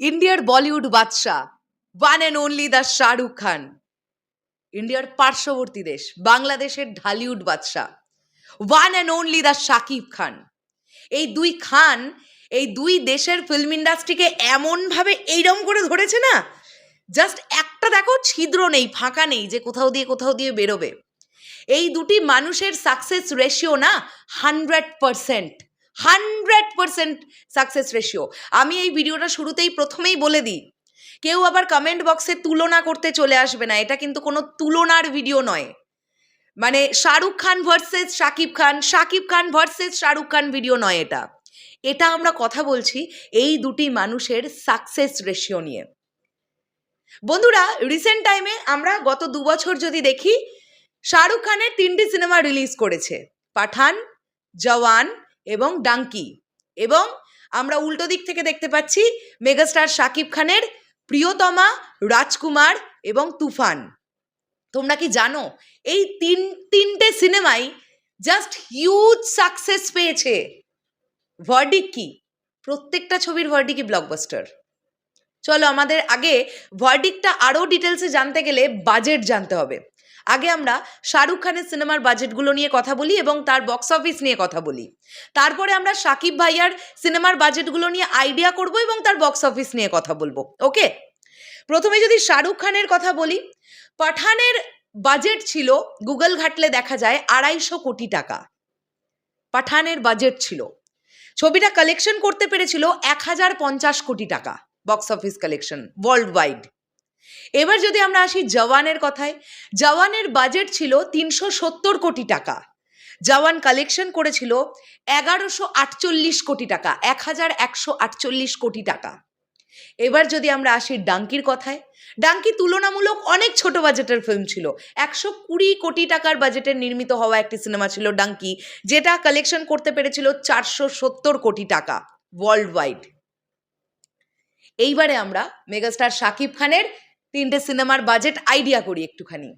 ইন্ডিয়ার বলিউড বাদশাহ one and only the Shahrukh Khan ইন্ডিয়ার পার্শ্ববর্তী দেশ, বাংলাদেশের ঢালিউড বাদশাহ one and only the Shakib Khan এই দুই খান, এই দুই দেশের ফিল্ম ইন্ডাস্ট্রিকে এমনভাবে এইরকম করে ধরেছে না? জাস্ট একটা দেখো, ছিদ্র নেই, ফাঁকা নেই, যে কোথাও দিয়ে কোথাও দিয়ে বেরোবে। এই দুটি মানুষের সাকসেস রেশিও না hundred percent hundred percent success ratio আমি এই ভিডিওটা শুরুতেই প্রথমেই বলে দিই, কেউ আবার কমেন্ট বক্সে তুলনা করতে চলে আসবে না, এটা কিন্তু কোনো তুলনার ভিডিও নয়। মানে Shahrukh Khan versus Shakib Khan Shakib Khan versus Shahrukh Khan video নয় এটা। এটা আমরা কথা বলছি এই দুটি মানুষের সাকসেস রেশিও নিয়ে। বন্ধুরা রিসেন্ট টাইমে আমরা গত দু বছর যদি দেখি, শাহরুখ খানের তিনটি সিনেমা রিলিজ করেছে। পাঠান, জওয়ান এবং ডাঙ্কি এবং আমরা উল্টো দিক থেকে দেখতে পাচ্ছি মেগাস্টার শাকিব খানের প্রিয়তমা রাজকুমার এবং তুফান। তোমরা কি জানো, এই তিন, তিনটে সিনেমাই জাস্ট হিউজ সাকসেস পেয়েছে। ভার্ডিক কি? প্রত্যেকটা ছবির ভার্ডিকই ব্লকবাস্টার চলো আমাদের আগে ভার্ডিকটা আরও ডিটেলসে জানতে গেলে বাজেট জানতে হবে। আগে আমরা শাহরুখ খানের সিনেমার বাজেটগুলো নিয়ে কথা বলি এবং তার বক্স অফিস নিয়ে কথা বলি। তারপরে আমরা সাকিব ভাইয়ার সিনেমার বাজেটগুলো নিয়ে আইডিয়া করব এবং তার বক্স অফিস নিয়ে কথা বলব। ওকে প্রথমে যদি শাহরুখ খানের কথা বলি, পাঠানের বাজেট ছিল, গুগল ঘাটলে দেখা যায়, আড়াইশো কোটি টাকা। পাঠানের বাজেট ছিল। ছবিটা কালেকশন করতে পেরেছিল এক হাজার পঞ্চাশ কোটি টাকা box office collection world wide এবার যদি আমরা আসি জওয়ানের কথায়, জওয়ানের বাজেট ছিল তিনশো সত্তর কোটি টাকা। জওয়ান কালেকশন করেছিল এগারোশো আটচল্লিশ কোটি টাকা এক হাজার একশো আটচল্লিশ কোটি টাকা। এবার যদি আমরা আসি ডাঙ্কির কথায়, ডাঙ্কি তুলনামূলক অনেক ছোট বাজেটের ফিল্ম ছিল। একশো কুড়ি কোটি টাকার বাজেটের নির্মিত হওয়া একটি সিনেমা ছিল ডাঙ্কি, যেটা কালেকশন করতে পেরেছিল চারশো সত্তর কোটি টাকা ওয়ার্ল্ড ওয়াইড এইবারে আমরা মেগাস্টার শাকিব খানের তিনটে সিনেমার বাজেট আইডিয়া করি একটুখানি।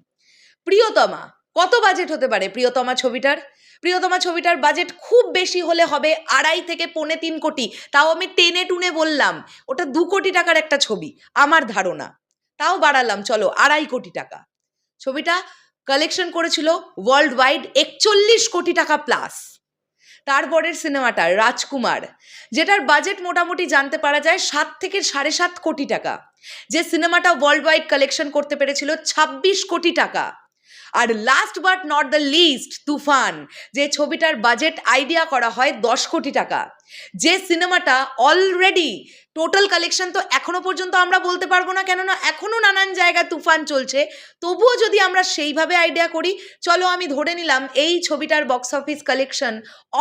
প্রিয়তমা, কত বাজেট হতে পারে প্রিয়তমা ছবিটার? প্রিয়তমা ছবিটার বাজেট খুব বেশি হলে হবে আড়াই থেকে পৌনে তিন কোটি। তাও আমি টেনে টুনে বললাম, ওটা দু কোটি টাকার একটা ছবি, আমার ধারণা। তাও বাড়ালাম, চলো, আড়াই কোটি টাকা। ছবিটা কালেকশন করেছিল ওয়ার্ল্ড ওয়াইড একচল্লিশ কোটি টাকা প্লাস তারপরের সিনেমাটা, রাজকুমার, যেটার বাজেট মোটামুটি জানতে পারা যায় সাত থেকে সাড়ে সাত কোটি টাকা। যে সিনেমাটা ওয়ার্ল্ড ওয়াইড কালেকশন করতে পেরেছিল ছাব্বিশ কোটি টাকা। আর last but not the least Toofan, যে ছবিটার বাজেট আইডিয়া করা হয় দশ কোটি টাকা। যে সিনেমাটা অলরেডি টোটাল কালেকশন তো এখনও পর্যন্ত আমরা বলতে পারব না, কেননা এখনও নানান জায়গায় তুফান চলছে। তবুও যদি আমরা সেইভাবে আইডিয়া করি, চলো আমি ধরে নিলাম এই ছবিটার বক্স অফিস কালেকশন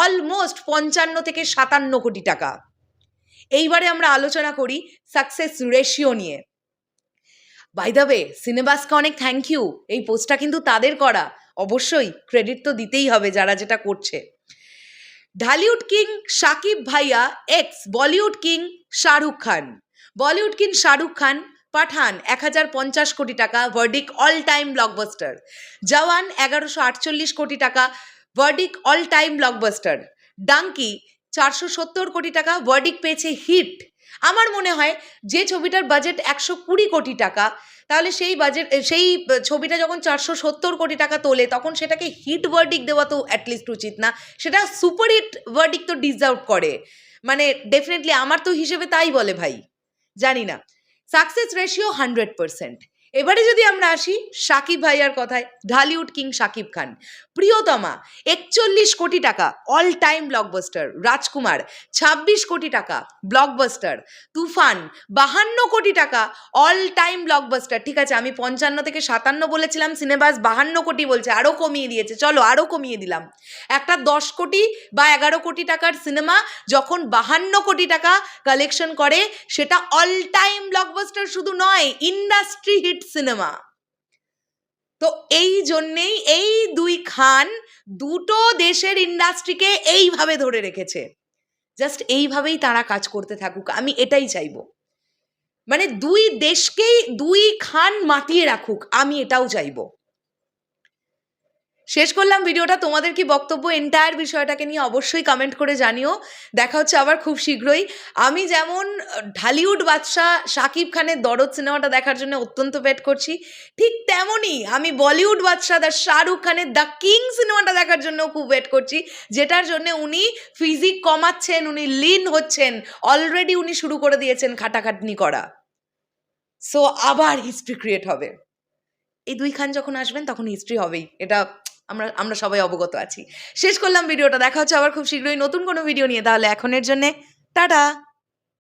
অলমোস্ট পঞ্চান্ন থেকে সাতান্ন কোটি টাকা। এইবারে আমরা আলোচনা করি সাকসেস রেশিও নিয়ে। বাই দ্য ওয়ে সিনেবাসকে অনেক থ্যাংক ইউ এই পোস্টটা কিন্তু তাদের করা। অবশ্যই ক্রেডিট তো দিতেই হবে যারা যেটা করছে। ঢালিউড কিং সাকিব ভাইয়া X Bollywood king Shahrukh Khan. Bollywood king Shahrukh Khan Pathaan এক হাজার পঞ্চাশ কোটি টাকা verdict all time blockbuster Jawan এগারোশো আটচল্লিশ কোটি টাকা verdict all time blockbuster Dunki চারশো সত্তর কোটি টাকা ভার্ডিক পেয়েছে হিট আমার মনে হয় যে ছবিটার বাজেট একশো কুড়ি কোটি টাকা, তাহলে সেই বাজেট সেই ছবিটা যখন চারশো সত্তর কোটি টাকা তোলে, তখন সেটাকে হিট ওয়ার্ডিক দেওয়া তো অ্যাটলিস্ট উচিত না। সেটা সুপার হিট ওয়ার্ডিক তো ডিজার্ভ করে। মানে ডেফিনেটলি আমার তো হিসেবে তাই বলে ভাই। জানি না। সাকসেস রেশিও হান্ড্রেড পার্সেন্ট এবারে যদি আমরা আসি সাকিব ভাইয়ার কথায়, ঢালিউড কিং সাকিব খান। প্রিয়তমা, একচল্লিশ কোটি টাকা অল টাইম ব্লকবাস্টার রাজকুমার, ছাব্বিশ কোটি টাকা ব্লকবাস্টার তুফান, বাহান্ন কোটি টাকা অল টাইম ব্লকবাস্টার ঠিক আছে, আমি পঞ্চান্ন থেকে সাতান্ন বলেছিলাম সিনেবাস বাহান্ন কোটি বলছে আরও কমিয়ে দিয়েছে। চলো আরও কমিয়ে দিলাম। একটা দশ কোটি বা এগারো কোটি টাকার সিনেমা যখন বাহান্ন কোটি টাকা কালেকশন করে, সেটা অল টাইম ব্লকবাস্টার শুধু নয় ইন্ডাস্ট্রি হিট সিনেমা তো এই জন্যেই এই দুই খান দুটো দেশের ইন্ডাস্ট্রিকে এইভাবে ধরে রেখেছে। জাস্ট এইভাবেই তারা কাজ করতে থাকুক, আমি এটাই চাইব। মানে দুই দেশকেই দুই খান মাতিয়ে রাখুক, আমি এটাও চাইব। শেষ করলাম ভিডিওটা। তোমাদের কি বক্তব্য এন্টায়ার বিষয়টাকে নিয়ে অবশ্যই কমেন্ট করে জানিও। দেখা হচ্ছে আবার খুব শীঘ্রই। আমি যেমন, ঢালিউড বাদশাহ শাকিব খানের দরদ সিনেমাটা দেখার জন্য অত্যন্ত ওয়েট করছি, ঠিক তেমনই আমি বলিউড বাদশাহ দ্য শাহরুখ খানের দ্য কিং সিনেমাটা দেখার জন্য খুব ওয়েট করছি, যেটার জন্য উনি ফিজিক কমাচ্ছেন, উনি লিন হচ্ছেন অলরেডি উনি শুরু করে দিয়েছেন খাটাখাটনি করা। সো আবার হিস্ট্রি ক্রিয়েট হবে। এই দুই খান যখন আসবেন, তখন হিস্ট্রি হবেই। এটা আমরা আমরা সবাই অবগত আছি। শেষ করলাম ভিডিওটা। দেখা হচ্ছে আবার খুব শীঘ্রই নতুন কোনো ভিডিও নিয়ে। তাহলে এখনের জন্যে টাটা!